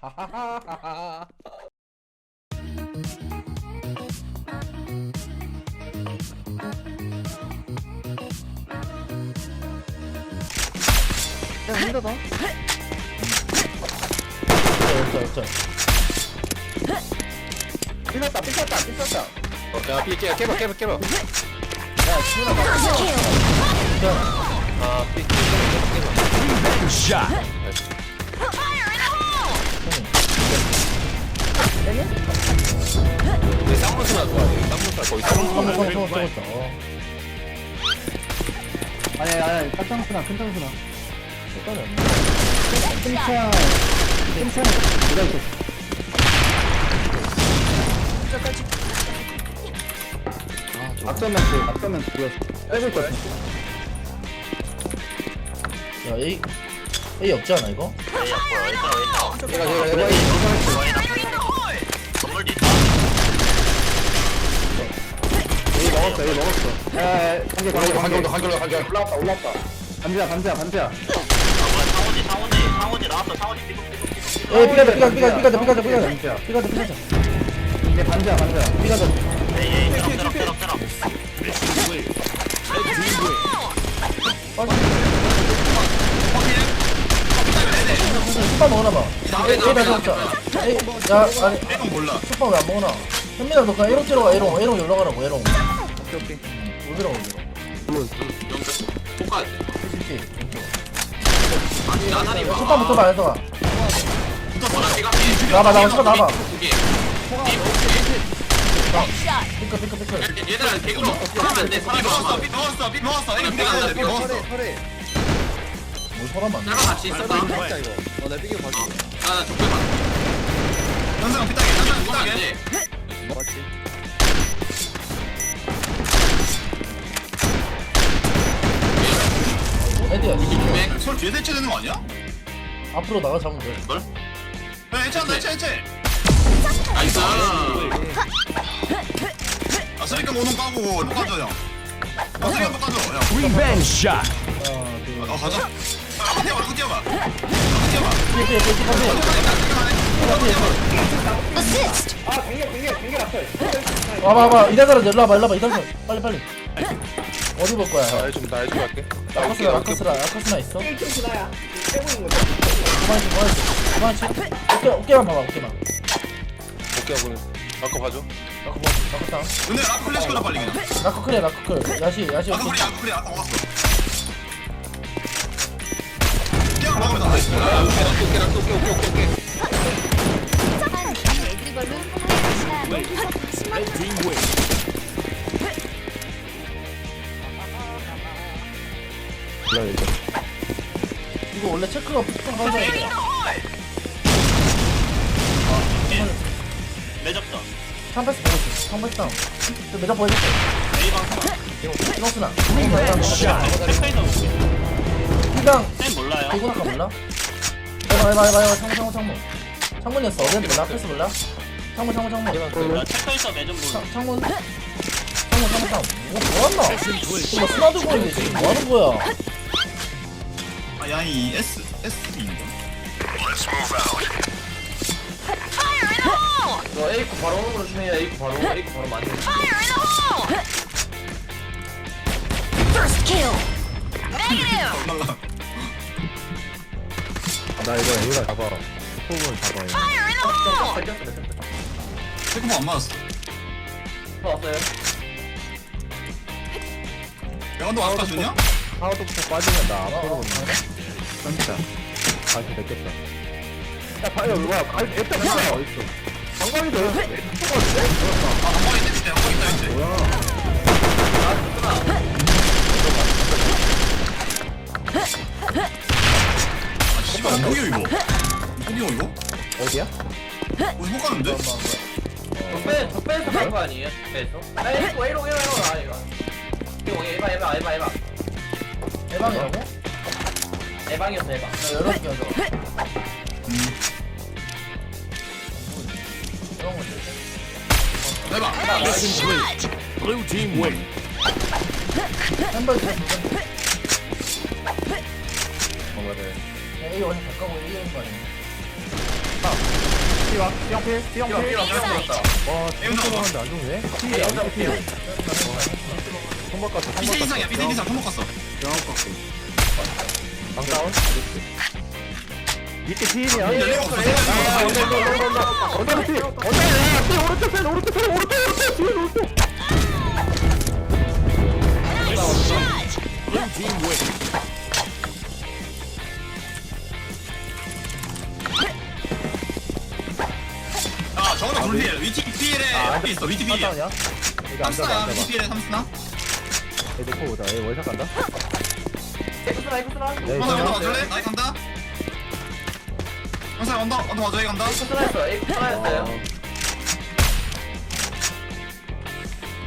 하하하하하. 야 힘들다 없어 없어. 삐졌다 삐졌다 삐졌다 어, 야, 비, 깨, 깨봐, 깨봐, 깨봐. 야 지훈아 나 아, 비, 깨봐, 깨봐, 깨봐. 내 쌍문수나 좋아해. 쌍문수나 거의 쌍문수. 성공 성공 성공 성공. 어. 아니 아니 큰 장수나 큰 장수나 색깔이 없네. 큰 괜찮아 누가 있어 앞서면 그 앞서면 그거 빼고 있었어 야 A A 없지 않아 이거? 내가, 내가, 내가. 여기 먹었어 여기 먹었어 야야 한 경, 더, 한 경. 올라왔다 올라왔다 반지야 반지야 반지야 상원이 상원이 상원이 나왔어 상원이 삐걱 삐걱 삐걱 에 삐가자 삐가자 삐가자 삐가자 삐가자 삐가자. 삐가자 삐가자 얘 반지야 반지야 삐가자. 에이 에이 때려 때려 때려 때려 슈퍼 먹어놔 봐. A A 다시 먹자. A 야 아니 몰라. 슈퍼 왜안 먹어놔? 현민아 너 그냥 A롱 찌러 가 A롱 A롱 열러 가라고 A롱. 오케이 오케이 어디로 어디로? 똑같. 그치 아니, 나사리 봐. 슈퍼부터 봐 해서 가. 붙어 보라, 내가. 나봐 나봐 슈퍼 나봐. 두 개. 삐끗 삐끗 삐끗. 얘들아, 넣고 하면 안 돼. 사람이 넣었어, 비 넣었어, 비 넣었어. 이거 내가 한다, 비 넣었어. 뭘 사람 안 돼? 나랑 같이 있었다. 진짜 이거 어내 삐겨 봐줘 아, 나 죽게 봐. 현상 피딱해, 현상 피딱해. 맞지 애들야 백. 설 뒤에 대체 되는 거 아니야? 앞으로 나가 잡으면 돼. 뭘? 야, 해체한다, 해체, 해체. 나이스. 아, 쓰리까 모노 까고, 또 까줘, 형. 아, 쓰리까 또 까줘, 형. Revenge shot. 하나 둘. 어, 가자. 아, 뛰어봐, 뛰어봐. 뛰어봐. 삐. 아 앞에 와봐 와봐 이다사람 일로 와봐 일로 와봐 이다사람 빨리 빨리 어디 볼 거야 형? 좀, 나 해주고 갈게. 아카스나 아카스나 아카스나 있어? 좀 지나야 빼고 있는 거 그만치 그만 치 그만 치 어깨 어깨만 봐봐 어깨만 오케이, 하고. 아까 봐줘. 나코 뭐 나코 땅 근데 라크 클래식 거라 빨리 그냥. 나코 크래 나코 클 야시 야시 아까 어깨 그래, 아까 그래, 아까 먹었어. 그냥 먹으면 다 나이스. 아, 오케이, 라크, 오케이, 라크, 오케이, 오케이, 오케이, 오케이. Red team win. 이거 원래 체크가 보통 항상이야 매접전 삼패스 보여줘. 삼패스 다운. 저 매장 보여줄게. A방. 이노스나. 백사이드 볼게 희강 쌤 몰라요. 대구나카 몰라? 해봐 해봐 해봐 해봐. 창문 창문 창문. 창문이었어. 어딘데 몰라? 패스 몰라? 창문 창문 창문. 나 체크에서 매점 볼 창- 창문. 창문 창문 창문. 이거 뭐하나? 이거 스나 들고 있는데 지금 뭐하는 거야? 아, 야이 S, S인가? 너 A코 바로 오는 걸로 주면 A코 바로 A코 바로 많이 First kill. 나 이거 A가 잡아 호흡을 잡아 체크포 안 맞았어. 왔어요? 야, 너 아까 주냐? 하우드부터 빠지면 나 앞으로 진짜 다시 뺏겼다 야 봐요 이거 아 일단 뭐야 어딨어 방광이도 아, 한 번에 때리지, 한번 있다, 이제. 뭐야 아, 씨발, 뭐야, 이거? 어디야, 이거? 어디야? 어디 못 가는데? 적배 적배에서 간거 아니에요? 아 A코 A롱 A롱 A롱 아 이거 이거 에바 에바 에바 에바 대박이라고? 에방이었어 에방. 나 열어줄게 하자 이런 거 줄게 해봐. Blue team win. 한발 더 줄게 A 원이 가까워? A 원이 거 아니야? 삐롱 삐영필 삐롱 삐롱 Excite. 삐롱 와. 진짜 잡아. 나는데 안 좋네? 피야 이렇게 삐롱 피해 손 바꿨어 손 삐세 이상이야 삐세 이상. 손목 갔어 방다운? 밑에 피이야 언더로 피 언더로 피 오른쪽 편 오른쪽 편 오른쪽 오른쪽 뒤에 오른쪽. 아 저거는 불필 위티 필에 앞에 있어. 위티 필이야. 한다운이야? 이거 안 잡아 삼스나야 안 잡아 필에 삼스나 얘 놓고 보자. 얘 월샷 간다 에쿠스나 에쿠스나 네, 이거 언더 와줄래? 나이 간다. 형사 언더 언더 와줘 이 간다. 에쿠스나 했어 에쿠스나 했어요?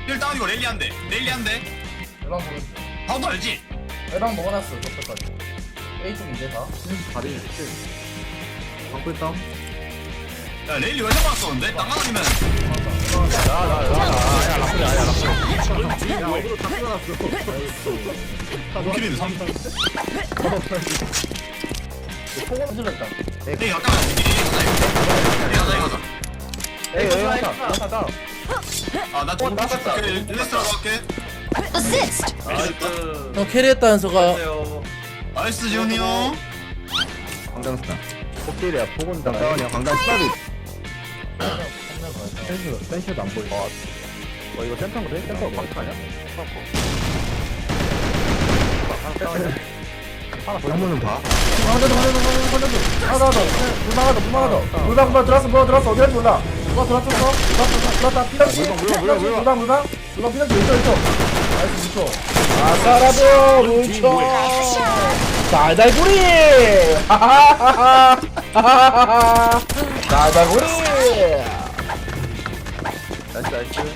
필 다운이고 랠리 한 대. 랠리 한 대. 에방 먹 다운도 알지? 에방 먹어놨어 저때까지. A 쪽 이제 다. 다리. 방풀 다운 야 랠리 왜 잡았었는데? 땅 가다니면. 야야야야 라플이 아니야 라플 Blue team wins. 도키리는 삼 흔들렸다 에이 가까 이 가자 이 가자 에이 에이 에쿠스나 하나 에쿠스나 하나 다운 아나 좀 나갔다. 레스트라고 할게. Assist. 나이스. 형 캐리했다 안녕하세요 나이스 지훈이 형. 광장 스타 코끼리야 포곤 다운이야 광장 스타비 센슈 센슈도 안 보여 어 이거 센터인 거래? 센터 광장 아니야? 하나 더 방대도 하나 더 물방 하나 더 물방 하나 더 물방 물방 들어왔어 물방 들어왔어 어디 갈지 몰라 물방 들어왔어 들어왔어 들어왔다 물방, 물방. 물방 물방 물방 피랑치 왼쪽 왼쪽 나이스 뭉쳐 아싸라도 뭉쳐 달달구리 하하하하 하하하하 달달구리 나이스 나이스 hole.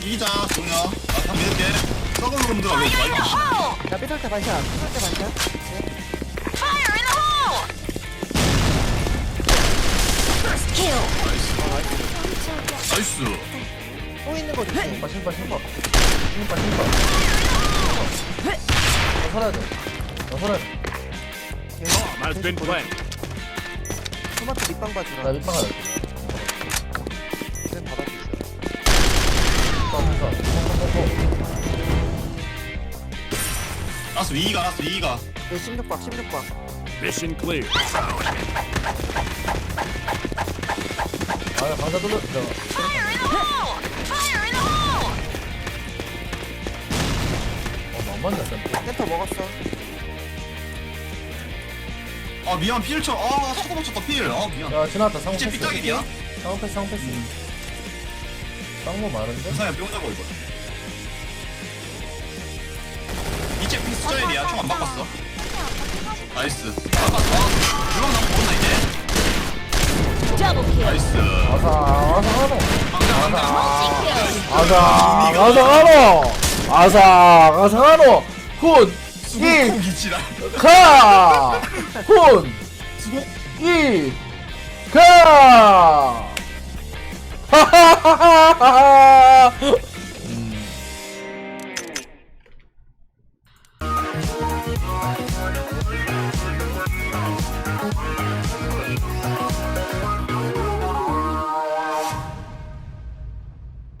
이기자 지훈이 형아참 믿을게 썩은 놈들 왜 hole. 야 삐뚤게 반샷 반샷 the hole. First kill. 나이스 또 있는 거 조심 신발 신발 신발. 신발 신발. 너 설해야 돼너 설해야 돼. Bomb has been planted. 토마토 밑방 나 봐주라. 밑방 가야 돼. 쌤 바닥에 있어 라스 위기가 라스 위기가 네 16박 16박. Mission clear. 아, 돌려. Fire in the hole. 어, 많이 났어. 센터 먹었어 아 미안 필 쳐. 아 사고 맞췄다 필. 아 미안. 야, 지나갔다. 상호 이제 패스. 삐딱이야? 상호 패스, 상호 패스. 쌍모 많은데? 부산에 뿅 잡고 이거. 이제 피 스트레이야. 총안 바꿨어. 나이스. 바꿨어. 물론 나무 모른다 이제. Double kill. 나이스. 아사, 아사, 하노. 방장 방장. 아사, 아사, 하노. 아사, 아사, 하노. 굿, 이, 기치라. 가. 굿, 수고. 이, 가. 하하하하하.